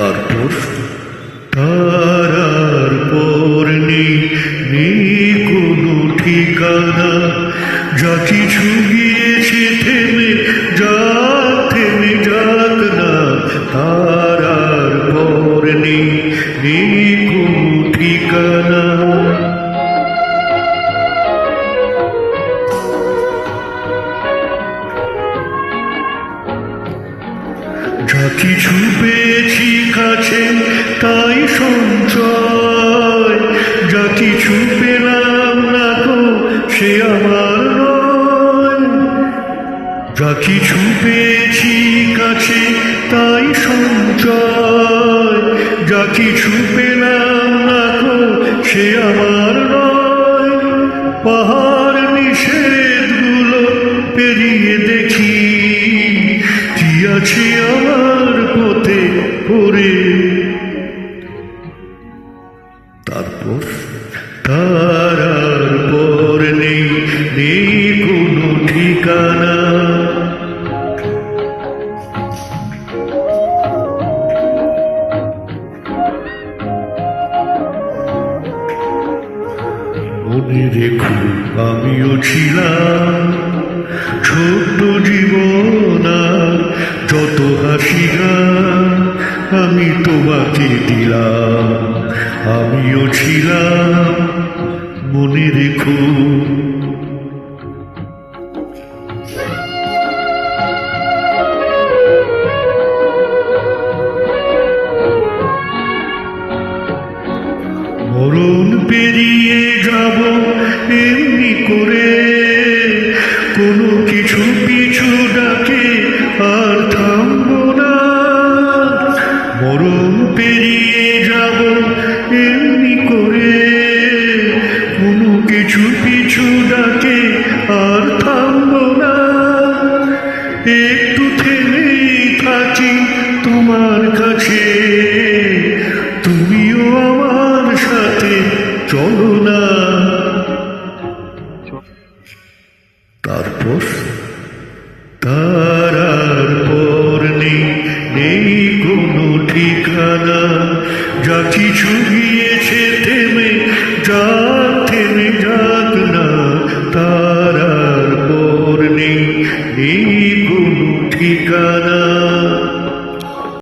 তারপর তারার পর নেই নেই কোনো ঠিকানা, যা কিছু গিয়েছে থেমে, যা থেমে যাক না, তারার পর নেই নেই কোনো ঠিকানা। যা কিছু পেয়েছি কাছে, তাই সঞ্চয়। যা কিছু পেলাম না তো সে আমার নয়। যা কিছু পেয়েছি কাছে, তাই সঞ্চয়। যা কিছু পেলাম না তো সে আমার নয়। পাহাড় নিষেধগুলো পেরিয়ে কি আমার পথে পড়ে। তারপর তার পর নেই নেই কোনো ঠিকানা। মনে আমিও ছিলাম ছোট্ট জীবন যত হাসি আমি তোমাকে দিলাম। আমিও ছিলাম মনে রেখো। মরণ পেরিয়ে যাব মরণ পেরিয়ে যাব এমনি করে কোনো কিছু পিছু ডাকে আর থামব না। যাক থেমে যাক না তার আর পর নেই কোনো ঠিকানা।